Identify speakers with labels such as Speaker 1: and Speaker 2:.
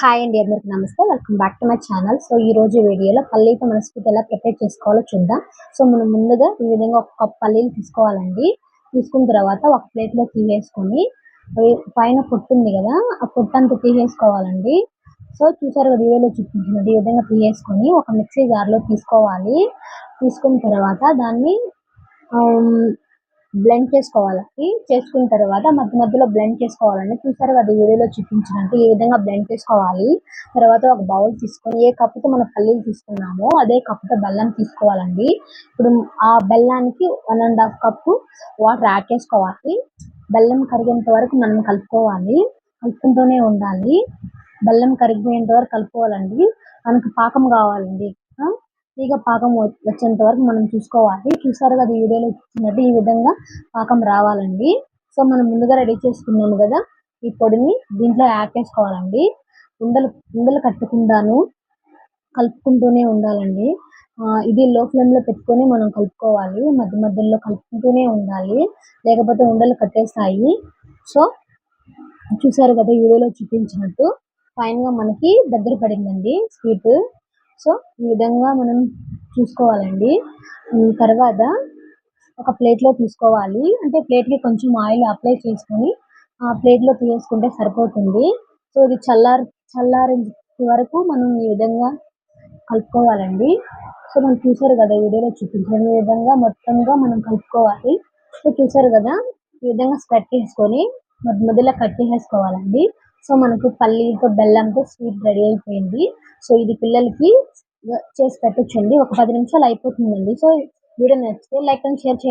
Speaker 1: Hi అండి అందరికి నమస్తే. Welcome back to my channel so ఈ రోజు వీడియోలో పల్లీతో మన స్వీట్ ఎలా ప్రిపేర్ చేసుకోవాలో చూద్దాం. సో మనం ముందుగా ఈ విధంగా ఒక కప్ పల్లీలు తీసుకోవాలండి. తీసుకున్న తర్వాత ఒక ప్లేట్లో తీసేసుకొని పైన పొట్టు ఉంది కదా ఆ పొట్టు అంతా తీసేసుకోవాలండి. సో చూసారు వీడియోలో చూపించినట్టు ఈ విధంగా తీసేసుకొని ఒక మిక్సీ జార్లో తీసుకోవాలి. తీసుకున్న తర్వాత దాన్ని బ్లెండ్ చేసుకోవాలి? చేసుకున్న తర్వాత మధ్య మధ్యలో బ్లెండ్ చేసుకోవాలండి చూసారు కదా వీడియోలో చూపించినట్టు ఈ విధంగా బ్లెండ్ చేసుకోవాలి. తర్వాత ఒక బౌల్ తీసుకొని ఏ కప్పుతో మనం పల్లీలు తీసుకున్నామో అదే కప్పుతో బెల్లం తీసుకోవాలండి. ఇప్పుడు ఆ బెల్లానికి one and half cup water add చేసుకోవాలి. బెల్లం కరిగేంత వరకు మనం కలుపుకోవాలి. కలుపుకుంటూనే ఉండాలి. బెల్లం కరిగిపోయేంత వరకు కలుపుకోవాలండి. మనకు పాకం కావాలండి. ఆ, పాకం వచ్చేంత వరకు మనం చూసుకోవాలి. చూసారు కదా ఈ వీడియోలో చూసినట్టు ఈ విధంగా పాకం రావాలండి. సో మనం ముందుగా రెడీ చేసుకున్నాము కదా ఈ పొడిని దీంట్లో యాడ్ చేసుకోవాలండి. ఉండలు ఉండలు కట్టకుండాను కలుపుకుంటూనే ఉండాలండి. ఇది లో ఫ్లేమ్లో పెట్టుకొని మనం కలుపుకోవాలి. మధ్య మధ్యలో కలుపుకుంటూనే ఉండాలి. లేకపోతే ఉండలు కట్టేస్తాయి. సో చూసారు కదా ఈ వీడియోలో చూపించినట్టు ఫైన్గా మనకి దగ్గర పడిందండి స్వీట్. సో ఈ విధంగా మనం చూసుకోవాలండి. తర్వాత ఒక ప్లేట్లో తీసుకోవాలి. అంటే ప్లేట్కి కొంచెం ఆయిల్ అప్లై చేసుకొని ఆ ప్లేట్లో తీసుకుంటే సరిపోతుంది. సో ఇది చల్లారి చల్లారే వరకు మనం ఈ విధంగా కలుపుకోవాలండి. సో మనం చూసారు కదా ఈ వీడియోలో చూపించిన ఈ విధంగా మొత్తంగా మనం కలుపుకోవాలి. సో చూసారు కదా ఈ విధంగా స్ప్రెడ్ చేసుకొని మధ్య మధ్యలో కట్ చేసేసుకోవాలండి. సో మనకు పల్లీలతో బెల్లంతో స్వీట్ రెడీ అయిపోయింది. సో ఇది పిల్లలకి చేసి పెట్టచ్చండి. ఒక పది నిమిషాలు అయిపోతుందండి. సో వీడియో నచ్చితే లైక్ అండ్ షేర్ చేయండి.